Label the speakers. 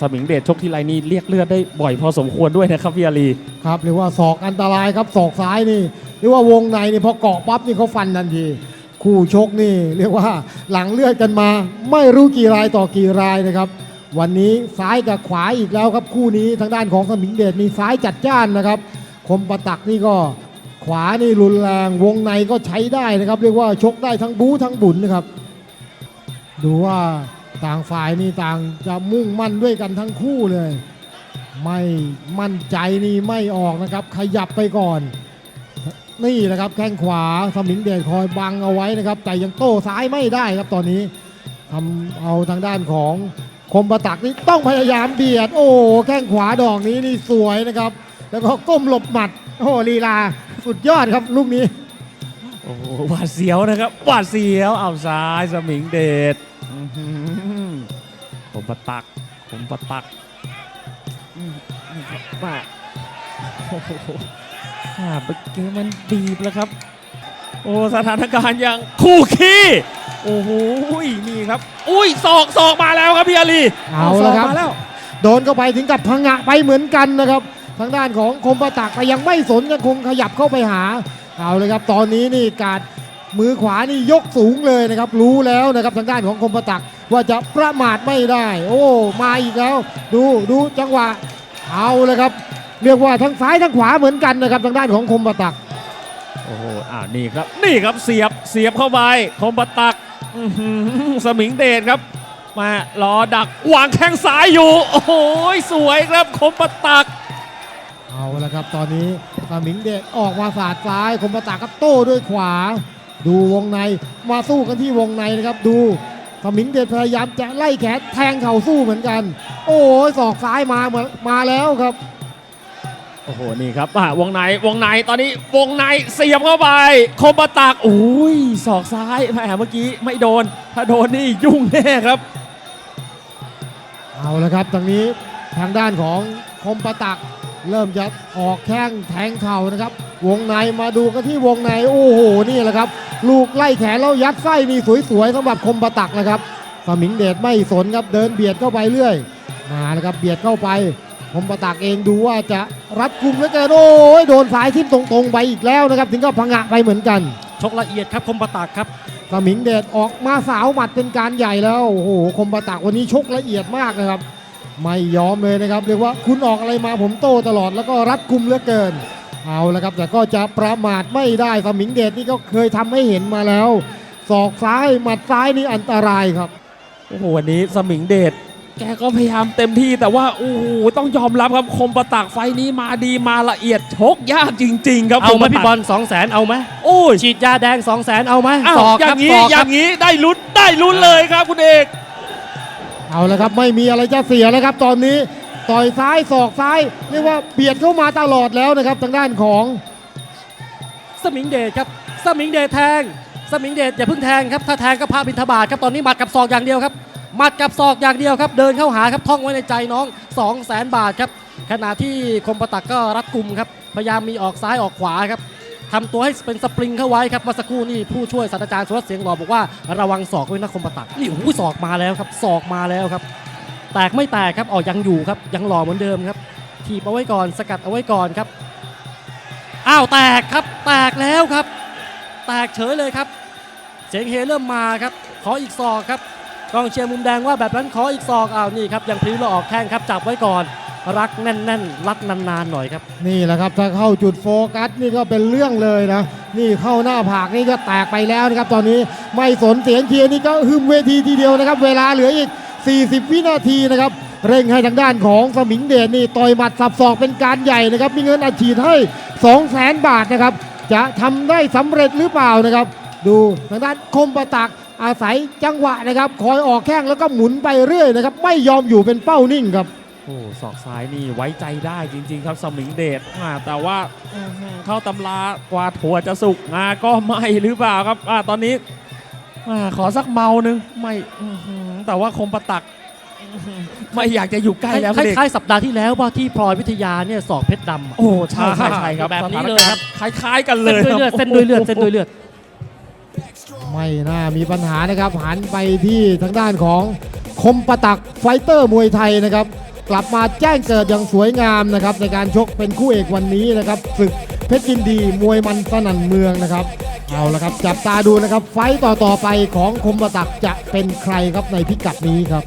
Speaker 1: สมิงเดชชกทีไรนี่เรียกเลือดได้บ่อยพอสมควรด้วยนะครับพี่อารี
Speaker 2: ครับเรียกว่าศอกอันตรายครับศอกซ้ายนี่เรียกว่าวงในนี่พอเกาะปั๊บนี่เขาฟันทันทีคู่ชกนี่เรียกว่าหลังเลือดกันมา ไม่รู้กี่รายต่อกี่รายนะครับ วันนี้ซ้ายกับขวาอีกแล้วครับคู่นี้ทางด้านของสมิงเดชนี่ซ้ายจัดจ้านนะครับ คมประตักนี่ก็ขวานี่รุนแรงวงในก็ใช้ได้นะครับ เรียกว่าชกได้ทั้งบู๊ทั้งบุญนะครับ ดูว่า ต่างฝ่ายนี่ต่างจะมุ่งมั่นด้วยกันทั้งคู่เลย ไม่มั่นใจนี่ไม่ออกนะครับ ขยับไปก่อน นี่นะครับแข้งขวาสมิงเดชคอยบังเอาไว้นะครับ แต่ยังโต้ซ้ายไม่ได้ครับตอนนี้ทำเอาทางด้านของคมประตักนี่ต้องพยายามเบียด โอ้แข้งขวาดอกนี้นี่สวยนะครับ แล้วก็ก้มหลบหมัด โอ้ลีลาสุดยอดครับลูกนี้
Speaker 1: โอ้หวาดเสียวนะครับหวาดเสียวเอาซ้ายสมิงเดช ผมปะตัก ผมปะตักอืมนี่ครับมาโอ้โหอ่าเมื่อกี้มันบีบแล้วครับ โอ้สถานการณ์อย่างคู่ขี้ โอ้โห นี่ครับ อุ้ยศอกศอกมาแล้วครับพี่อาลี
Speaker 2: เอา
Speaker 1: ศ
Speaker 2: ละ
Speaker 1: อก
Speaker 2: ครับ
Speaker 1: มาแล้ว
Speaker 2: โดนเข้าไปถึงกับพังงะไปเหมือนกันนะครับ ทางด้านของคมประตักแต่ยังไม่สนยังคงขยับเข้าไปหา เอาเลยครับ ตอนนี้นี่การ มือขวานี่ยกสูงเลยนะครับ รู้แล้วนะครับทางด้านของคมประตักว่าจะประมาทไม่ได้ โอ้มาอีกแล้ว ดูดูจังหวะเอาเลยครับ เรียกว่าทั้งซ้ายทั้งขวาเหมือนกันนะครับทางด้านของคมประตัก
Speaker 1: โอ้โหอ่านี่ครับนี่ครับเสียบเสียบเข้าไปคมบัตตักอื้อหือสมิงเดชครับมารอดักวางแข้งซ้ายอยู่ โอ้โหสวยครับคมบัตตัก
Speaker 2: เอาละครับ ตอนนี้สมิงเดชออกมาสาดซ้าย คมประตากก็โต้ด้วยขวา ดูวงในมาสู้กันที่วงในนะครับดูสมิงเดชพยายามจะไล่แขนแทงเข่าสู้เหมือนกัน โอ้ยศอกซ้ายมาเหมือนมาแล้วครับ
Speaker 1: โอ้โหนี่ครับอ่าวงในวงในตอนนี้วงในเสียบเข้าไป คมบัตตักโอ้ยศอกซ้ายแหมเมื่อกี้ไม่โดน ถ้าโดนนี่ยุ่งแน่ครับ
Speaker 2: เอาละครับทางนี้ทางด้านของคมประตัก เริ่มจะออกแข้งแทงเข่านะครับ วงในมาดูกันที่วงในโอ้โหนี่แหละครับ ลูกไล่แขนแล้วยัดไส้นี่สวยๆสำหรับคมประตักนะครับสมิงเดชไม่สนครับเดินเบียดเข้าไปเรื่อยมาแล้วครับเบียดเข้าไปคมประตักเองดูว่าจะรัดกุมเหลือเกินโอ้ยโดนสายทิ่มตรงๆไปอีกแล้วนะครับ ถึงก็พังะไปเหมือนกัน
Speaker 3: ชกละเอียดครับคมประตักครับ
Speaker 2: สมิงเดชออกมาสาวหมัดเป็นการใหญ่แล้วโอ้โหคมประตักวันนี้ชกละเอียดมากนะครับ ไม่ยอมเลยนะครับ เรียกว่าคุณออกอะไรมาผมโต้ตลอดแล้วก็รัดกุมเหลือเกิน เอาละครับ แต่ก็จะประมาทไม่ได้สมิงเดชนี่ก็เคยทำให้เห็นมาแล้วศอกซ้ายหมัดซ้ายนี่อันตรายครับ
Speaker 1: โอ้โหวันนี้สมิงเดชแกก็พยายามเต็มที่แต่ว่าโอ้โหต้องยอมรับครับคมประตักไฟนี้มาดีมาละเอียดชกยากจริง ๆ ครับ
Speaker 3: เอาไหม
Speaker 1: คประ
Speaker 3: พี่
Speaker 1: ตัก
Speaker 3: บอล2 0 0แสนเอาไหม
Speaker 1: โอ้ย
Speaker 3: ฉีดยาแดง2 0 0แสนเอาไหม
Speaker 1: อ้าว
Speaker 3: ศอก
Speaker 1: อ
Speaker 3: ครั
Speaker 1: ย่า
Speaker 3: บ
Speaker 1: งนี้
Speaker 3: ศอก
Speaker 1: อ
Speaker 3: ครั
Speaker 1: ย่า
Speaker 3: บ
Speaker 1: งนี้ได้ลุ้นได้ลุ้นเลยครับคุณเอก
Speaker 2: เอาละครับไม่มีอะไรจะเสียแล้วครับ ตอนนี้ต่อยซ้ายศอกซ้ายเรียกว่าเบียดเข้ามาตลอดแล้วนะครับทางด้านของ
Speaker 3: สมิงเดชครับสมิงเดชแทง สมิงเดชอย่าเพิ่งแทงครับถ้าแทงก็พาบินทบาทครับตอนนี้หมัดกับศอกอย่างเดียวครับหมัดกับศอกอย่างเดียวครับ เดินเข้าหาครับท่องไว้ในใจน้อง2 0 0แสนบาทครับขณะที่คมประตักก็รัดกลุ่มครับพยายามมีออกซ้ายออกขวาครับ ทำตัวให้เป็นสปริงเข้าไว้ครับเมื่อสักครู่นี่ผู้ช่วยศาสตราจารย์สุรเสียงหล่อบอกว่าระวังศอกไว้นะคมปะตักนี่โอ้โหศอกมาแล้วครับศอกมาแล้วครับ แตกไม่แตกครับออกยังอยู่ครับยังหล่อเหมือนเดิมครับถีบเอาไว้ก่อนสกัดเอาไว้ก่อนครับอ้าวแตกครับแตกแล้วครับ แตกเฉยเลยครับ เสียงเฮเริ่มมาครับ ขออีกศอกครับกองเชียร์มุมแดงว่าแบบนั้นขออีกศอกอ้าวนี่ครับยังพลิ้วแล้วออกแข้งครับจับไว้ก่อน รักแน่นๆ รัดนานๆหน่อยครับ
Speaker 2: นี่แหละครับถ้าเข้าจุดโฟกัสนี่ก็เป็นเรื่องเลยนะ นี่เข้าหน้าผากนี่ก็แตกไปแล้วนะครับ ตอนนี้ไม่สนเสียงเชียร์นี่ก็หึมเวทีทีเดียวนะครับ เวลาเหลืออีก 40 วินาทีนะครับ เร่งให้ทางด้านของสมิงเดชนี่ต่อยหมัดสับศอกเป็นการใหญ่นะครับ มีเงินอัดฉีดให้ 2 0 0แสนบาทนะครับ จะทำได้สำเร็จหรือเปล่านะครับ ดูทางด้านคมประตักอาศัยจังหวะนะครับ คอยออกแข้งแล้วก็หมุนไปเรื่อยนะครับ ไม่ยอมอยู่เป็นเป้านิ่งครับ
Speaker 1: โอ้ศอกซ้ายนี่ไว้ใจได้จริง ๆ ครับสมิงเดชอ่าแต่ว่าอื้อหือเข้าตำรากว่าถั่วจะสุกมาก็ไม่หรือเปล่าครับอ่าตอนนี้อ่าขอสักเมาหนึงไม่อื้อหือแต่ว่าคมประตักอื้อหือไม่อยากจะอยู่ใกล้แล้ว
Speaker 3: ค
Speaker 1: คุณเอก
Speaker 3: ล้ายๆสัปดาห์ที่แล้วว่าที่พลอยวิทยาเนี่ยศอกเพชรดำอะ
Speaker 1: โอ้ใช่ใช่ใช่ครับ
Speaker 3: แบบนี้เลยครับ
Speaker 1: สถานการณ์คล้ายๆกันเล
Speaker 3: เส้น
Speaker 1: ย
Speaker 3: ด้วย
Speaker 1: ครับ
Speaker 3: เลือดเส้นด้วยเลือดเส้นด้วยเลือด
Speaker 2: ไม่น่ามีปัญหานะครับหันไปที่ทางด้านของคมประตักไฟเตอร์มวยไทยนะครับ กลับมาแจ้งเกิดอย่างสวยงามนะครับในการชกเป็นคู่เอกวันนี้นะครับศึกเพชรยินดีมวยมันสนั่นเมืองนะครับเอาละครับจับตาดูนะครับไฟต์ต่อไปของคมประตักจะเป็นใครครับในพิกัดนี้ครับ